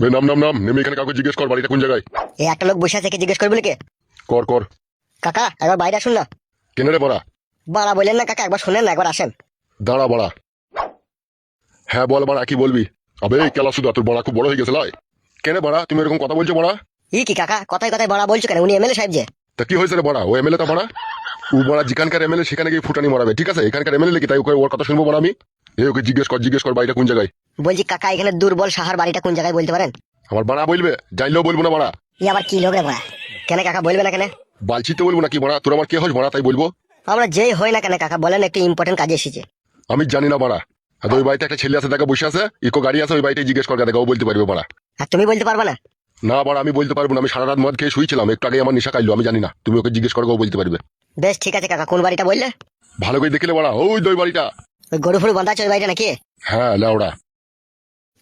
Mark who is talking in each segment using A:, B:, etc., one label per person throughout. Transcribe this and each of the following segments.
A: নাম নাম নাম। নেমে এখানে কাউকে জিজ্ঞেস কর বাড়িটা কোন জায়গায়।
B: এই একটা লোক বসে আছে কে জিজ্ঞেস করবি কে
A: কর কর।
B: কাকা একবার বাইরে আসুন না।
A: কেনে রে বড়া?
B: বাড়া বললেন না কাকা একবার শোনেন না একবার আসেন।
A: দাঁড়া বড়া। হ্যাঁ বল বড়া কি বলবি? আবে কেলা সুদা তোর বড়া খুব বড় হয়ে গেছে লাই। কেনে বড়া তুমি এরকম কথা বলছো বড়া?
B: ই কি কাকা? কথায় কথায় বাড়া বলছো কেন? উনি এমএলএ সাহেব যে।
A: তা কি হয়েছে রে বড়া? ও এমএলএ তা বড়া? ও বড়া যেখানকার এমএলএ সেখানে গিয়ে ফুটানি মারাবে ঠিক আছে? এখানকার এমএলএ কি তাই ওর কথা শুনব বড়া আমি? এই ওকে জিজ্ঞেস কর জিজ্ঞেস কর বাড়িটা কোন জায়গায়?
B: বলছি কাকা এখানে দুর্বল সাহার বাড়িটা কোন জায়গায় বলতে পারেন?
A: আমার বাড়া বলবে জানলেও বলব না বাড়া।
B: ই আবার কি লোক রে বাড়া? কেন কাকা বলবে না কেন?
A: বালছিতে বলব না কি বাড়া? তোর আমার কে হোস বাড়া তাই বলব?
B: আমরা যেই হই না কেন কাকা বলেন একটু ইম্পর্টেন্ট কাজে এসেছে।
A: আমি জানি না বাড়া। আর ওই বাড়িতে একটা ছেলে আছে দেখা বসে আছে ইকো গাড়ি আছে ওই বাড়িতে জিজ্ঞেস কর দেখা ও বলতে পারবে বাড়া।
B: আর তুমি বলতে পারবে না?
A: না বাড়া আমি বলতে পারব না আমি সারা রাত মদ খেয়ে শুয়েছিলাম একটু আগে আমার নেশা খাইলো আমি জানি না তুমি ওকে জিজ্ঞেস করো ও বলতে পারবে।
B: বেশ ঠিক আছে কাকা কোন বাড়িটা বললে?
A: ভালো করে দেখলে বাড়া ওই দই বাড়িটা।
B: ওই গরু ফুরু বাঁধা আছে ওই বাড়িটা নাকি?
A: হ্যাঁ লেওড়া।
B: ও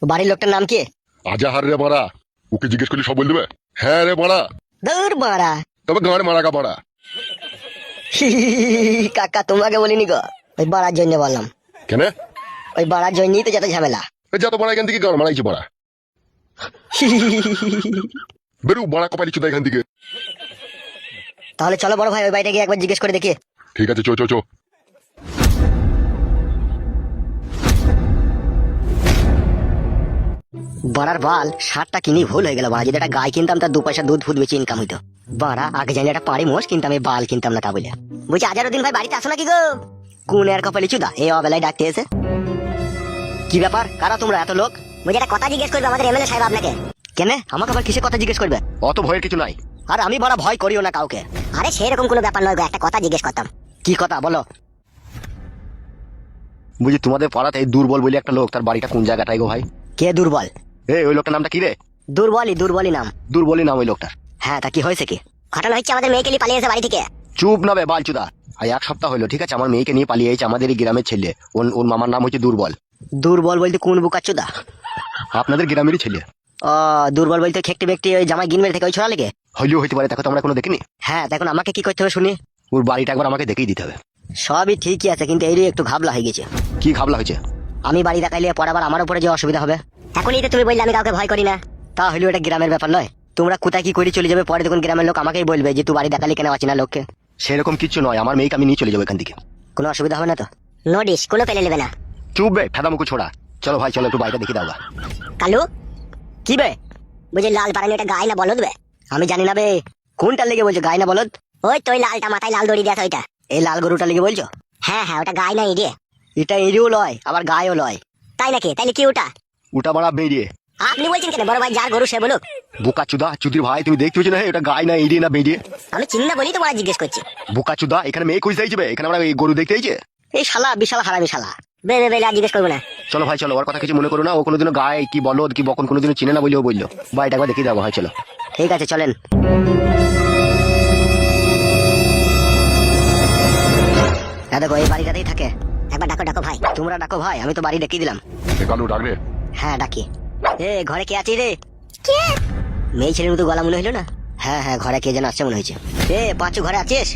B: বাড়ির লোকটার নাম কি
A: আজাহার রে বাড়া ওকে জিজ্ঞেস করলে সব বল দেবে হ্যাঁ রে বাড়া
B: দূর বাড়া
A: তবে গাঁড় মারা গা বাড়া
B: কাকা তোমাকে বলিনি গো ওই বাড়ার জন্য বললাম
A: কেন
B: ওই বাড়ার জন্যই তো যত ঝামেলা
A: এই যা তো বাড়া এখান থেকে গাঁড় মারাইছি বাড়া বেরু বাড়া কপালি চুদা এখান থেকে
B: তাহলে চলো বড় ভাই ওই বাড়িটা গিয়ে একবার জিজ্ঞেস করে দেখি
A: ঠিক আছে চো চো চো
B: বাড়ার বাল সারটা কিনি ভুল হয়ে গেল বাড়া। যদি একটা গায়ে কিনতাম তার দু পয়সা দুধ ফুদ বেশি ইনকাম হইতো। বাড়া আগে জানি একটা পাড়ি মোষ কিনতাম এই বাল কিনতাম না তা বলে বলছি আজারও দিন ভাই বাড়িতে আসো নাকি গো? কোন এর কপালি চুদা? এই অবেলায় ডাকতে এসে। কি ব্যাপার? কারা তোমরা এত লোক? বলছি একটা কথা জিজ্ঞেস করবে আমাদের এমএলএ সাহেব আপনাকে। কেন? আমাকে আবার কিসে কথা জিজ্ঞেস করবে?
A: অত ভয়ের কিছু নাই।
B: আর আমি বড় ভয় করিও না কাউকে। আরে সেরকম কোনো ব্যাপার নয় গো, একটা কথা জিজ্ঞেস করতাম। কি কথা? বলো।
C: বুঝি তোমাদের পাড়াতে এই দুর্বল বলে একটা লোক তার বাড়িটা কোন জায়গাটাই গো ভাই?
B: কে দুর্বল?
C: এই ওই লোকটার নামটা কি রে?
B: দুর্বলই দুর্বলই নাম।
C: দুর্বলই নাম ওই লোকটার।
B: হ্যাঁ তা কি হয়েছে কি? ঘটনা হচ্ছে আমাদের মেয়েকে নিয়ে পালিয়ে বাড়ি থেকে।
C: চুপ না বে বালচুদা। আর এক সপ্তাহ হলো ঠিক আছে? আমার মেয়েকে নিয়ে পালিয়ে এসেছে আমাদের এই গ্রামের ছেলে। ওর ওর মামার নাম হচ্ছে দুর্বল।
B: দুর্বল বলতে কোন বুকাচ্চুদা?
C: আপনাদের গ্রামেরই ছেলে।
B: ও দুর্বল বলতে খেকটি ব্যক্তি ওই জামাই গিনমের থেকে ওই ছোড়া লেগে?
C: হইলেও হইতে পারে দেখো তো আমরা কোনো দেখিনি।
B: হ্যাঁ দেখুন আমাকে কি করতে হবে শুনি।
C: ওর বাড়িটা একবার আমাকে দেখেই দিতে হবে।
B: সবই ঠিকই আছে কিন্তু এইরই একটু ঘাবলা হয়ে গেছে।
C: কি ঘাবলা হয়েছে?
B: আমি বাড়ি দেখাইলে পরে আবার আমার উপরে যে অসুবিধা হবে। এখনই তো তুমি বললে আমি কাউকে ভয় করি না। তা হলেও এটা গ্রামের ব্যাপার নয়। তোমরা কোথায় কি করে চলে যাবে পরে দেখুন গ্রামের লোক আমাকেই বলবে যে তুই বাড়ি দেখালি কেন আছি না লোককে?
C: সেরকম কিছু নয়। আমার মেয়েকে আমি নিয়ে চলে যাব এখান থেকে।
B: কোনো অসুবিধা হবে না তো? নোটিশ কোনো পেলে নেবে না।
C: চুপ বে ফেদা মুখো ছোড়া। চলো ভাই চলো একটু বাড়িটা দেখে দাও
B: কালু? কি বে? বুঝি লাল পারানি এটা গায়ে না বলদ বে? আমি জানি না বে। কোনটা লেগে বলছো গায়ে না বলদ? ওই তো লালটা মাথায় লাল দড়ি দেওয়া ওইটা। এই লাল গরুটা লেগে বলছো? হ্যাঁ হ্যাঁ ওটা গায়ে না ইডিয়ে। এটা ইডিও লয় আবার গায়েও লয়। তাই নাকি? তাইলে কি ওটা?
C: ওটা বাড়া বেরিয়ে।
B: আপনি বলছেন কেন? বড় ভাই যার গরু সে বলুক।
C: বোকা চুদা চুদির ভাই তুমি দেখতে হচ্ছে না? এটা গায়ে না এড়িয়ে না বেরিয়ে
B: আমি চিনি না বলেই তো বড় জিজ্ঞেস করছি।
C: বোকা চুদা এখানে মেয়ে খুঁজতে আইছে বে, এখানে আমরা এই গরু দেখতে আইছে?
B: এই শালা বিশাল হারামি শালা। বে বে বে আর জিজ্ঞেস করব না।
C: চলো ভাই চলো ওর কথা কিছু মনে করো না। ও কোনোদিনও গায়ে কি বলো কি বকন কোনোদিনও চিনে না বললেও বলল। বাড়িটা একবার দেখে যাব ভাই চলো।
B: ঠিক আছে চলেন। হ্যাঁ দেখো এই বাড়িটাতেই থাকে। একবার ডাকো ডাকো ভাই। তোমরা ডাকো ভাই আমি তো বাড়ি ডেকে দিলাম।
A: কালু ডাক রে
B: হ্যাঁ ডাকি। এ ঘরে কে আছে রে? কে? মেয়ে ছেলের মতো গলা মনে হইল না? হ্যাঁ হ্যাঁ ঘরে কে যেন আসছে মনে হয়েছে। এ পাঁচু ঘরে আছিস?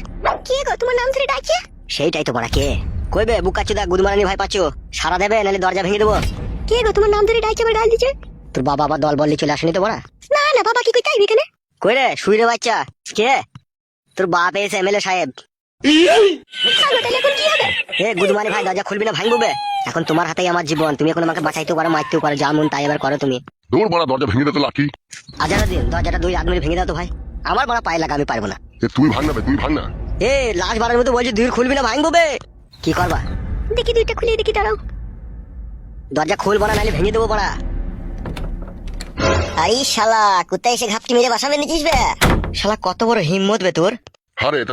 B: কে গো তোমার নাম ধরে ডাকছে সেইটাই তো বড়া কে? কইবে বুকাচুদা গুদমারানি ভাই পাচ্ছো। সারা দেবে নাহলে দরজা ভেঙে দেবো। কে গো তোমার নাম ধরে ডাকছে আবার গাল দিচ্ছে? তোর বাবা আবার দল বললি চলে আসেনি তো বড়া না না বাবা কি কই চাইবি কেন কই রে শুই রে বাচ্চা। কে? তোর বাপ এসে এমএলএ সাহেব। এ গুদমানি ভাই দরজা খুলবি না ভাঙবো এখন তোমার হাতেই আমার জীবন। তুমি এখন আমাকে বাঁচাইতেও পারো মারতেও পারো যা মন তাই এবার করো তুমি।
A: দৌড় বাড়া দরজা ভেঙে দে লাঠি।
B: আজারা দরজাটা দুই আদমি ভেঙে দাও তো ভাই। আমার বড় পায়ে লাগা আমি পারব না।
A: এ তুই ভাঙ না তুই ভাঙ না।
B: এ লাশ বারের মতো বলছি দুই খুলবি না ভাঙবো বে কি করবা?
D: দেখি দুইটা খুলে দেখি দাঁড়াও।
B: দরজা খুলবো না নাহলে ভেঙে দেবো বড়া। আরে শালা কোথায় এসে ঘাপটি মেরে বাসাবে নিচিস বে? শালা কত বড় হিম্মত বে তোর।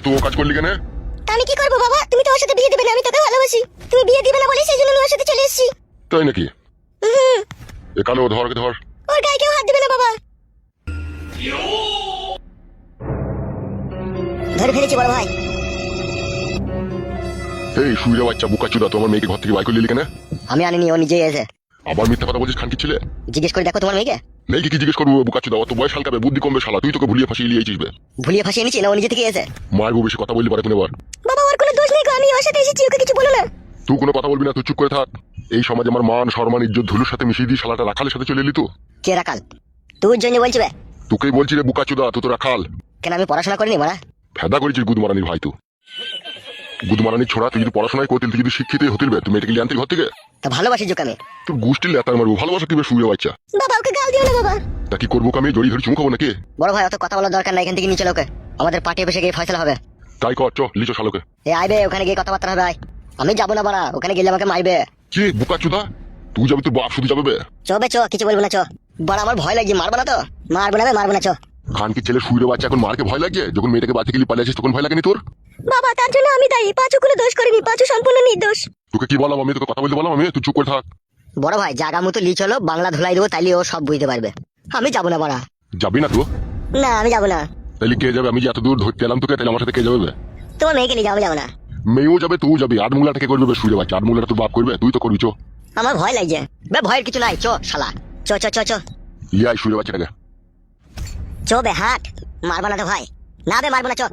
A: তুই ও কাজ করলি কেন?
D: তা আমি কি করব বাবা? তুমি তো ওর সাথে বিয়ে দিবে না আমি তোকে ভালোবাসি। তুমি বিয়ে দিবে না বলে সেই জন্য আমি ওর সাথে চলে এসেছি।
A: তাই নাকি?
D: হুম,
A: এ কালু ধর ধর।
D: ওর গায়ে কেউ হাত দিবে না বাবা।
B: ধরে ফেলেছি বড় ভাই।
A: এই শুয়ে বাচ্চা বুকা চুদা তো আমার মেয়েকে ঘর থেকে বাই করে নিলি কেন?
B: আমি আনিনি ও নিজেই এসে।
A: আবার মিথ্যা কথা বলছিস খানকি ছেলে?
B: জিজ্ঞেস করে দেখো তোমার মেয়েকে।
A: মেয়েকে কি জিজ্ঞেস করব বুকা চুদা অত বয়স হালকাবে বুদ্ধি কমবে শালা তুই তোকে ভুলিয়ে ফাঁসিয়ে লিয়েছিস বে।
B: ভুলিয়ে ফাঁসিয়ে নিচ্ছি না ও নিজে থেকে এসে।
A: মায়ের বউ বেশি কথা বললি পারে এবার
D: বাবা ওর কোনো দোষ নেই গো আমি ওর সাথে এসেছি ওকে কিছু বলো না।
A: তুই কোনো কথা বলবি না তুই চুপ করে থাক। এই সমাজে আমার মান সম্মান ইজ্জত ধুলুর সাথে মিশিয়ে দিয়ে শালাটা রাখালের সাথে চলে এলি তো?
B: কে রাখাল? তোর জন্য বলছি বে।
A: তোকেই বলছি রে বুকা চুদা তুই তো রাখাল।
B: কেন আমি পড়াশোনা করিনি মারা?
A: ফেদা করেছিস গুদমারানির ভাই তুই গুদমারানির ছোড়া তুই যদি পড়াশোনায় করতিল তুই যদি শিক্ষিত হতিল বে তুমি মেডিকেল আনতিল ঘর থেকে?
B: তা ভালোবাসি যোগ আমি
A: তোর গোষ্ঠীর লেতার মারবো ভালোবাসা কীভাবে শুয়ে বাচ্চা?
D: বাবা ওকে গাল দিও না বাবা।
A: তা কি করব আমি জড়ি ধরে চুমু খাব নাকি?
B: বড় ভাই অত কথা বলার দরকার নাই এখান থেকে নিচে লোকে। আমাদের পার্টি অফিসে গিয়ে ফয়সলা হবে।
A: তাই কর চ লিচো শালোকে।
B: এ আইবে ওখানে গিয়ে কথাবার্তা হবে আয়। আমি যাব না বাড়া ওখানে গেলে আমাকে মারবে।
A: কি বুকা চুদা? তুই যাবি তোর বাপ শুধু যাবে বে।
B: চ বে চ কিছু বলব না চ। বড় আমার ভয় লাগছে মারবো না তো? মারবো না বে মারবো না চ।
A: খান কি ছেলে শুয়ে বাচ্চা এখন মারকে ভয় লাগছে? যখন মেয়েটাকে বাড়ি থেকে পালিয়ে আসিস তখন ভয় লাগেনি তোর?
D: বাবা তার জন্য আমি দায়ী। পাঁচু কোনো দোষ করিনি পাঁচু সম্পূর্ণ নির্দোষ।
A: তোকে কি বললাম? আমি তোকে কথা বলতে বললাম আমি তুই চুপ করে থাক।
B: বড় ভাই জাগা মতো লি চলো বাংলা ধুলাই দেবো তাইলে ও সব বুঝতে পারবে। আমি যাব না বাড়া।
A: যাবি না তো
B: না আমি যাব না।
A: তাহলে কে যাবে? আমি যে এত দূর ধরতে এলাম তোকে তাহলে আমার সাথে কে যাবে?
B: তোমার মেয়েকে নিয়ে যাব যাব না।
A: মেয়েও যাবে তুই যাবি। আট মুলাটা কে করবে বে শুয়ে বাচ্চা আট মুলাটা তোর বাপ করবে তুই তো করবি চো।
B: আমার ভয় লাগছে। বে ভয়ের কিছু নাই চ শালা। চ চ চ চ।
A: ইয়াই শুয়ে বাচ্চাটাকে
B: চ বে হাট। মারবো না তো ভাই। না বে মারবো না চ।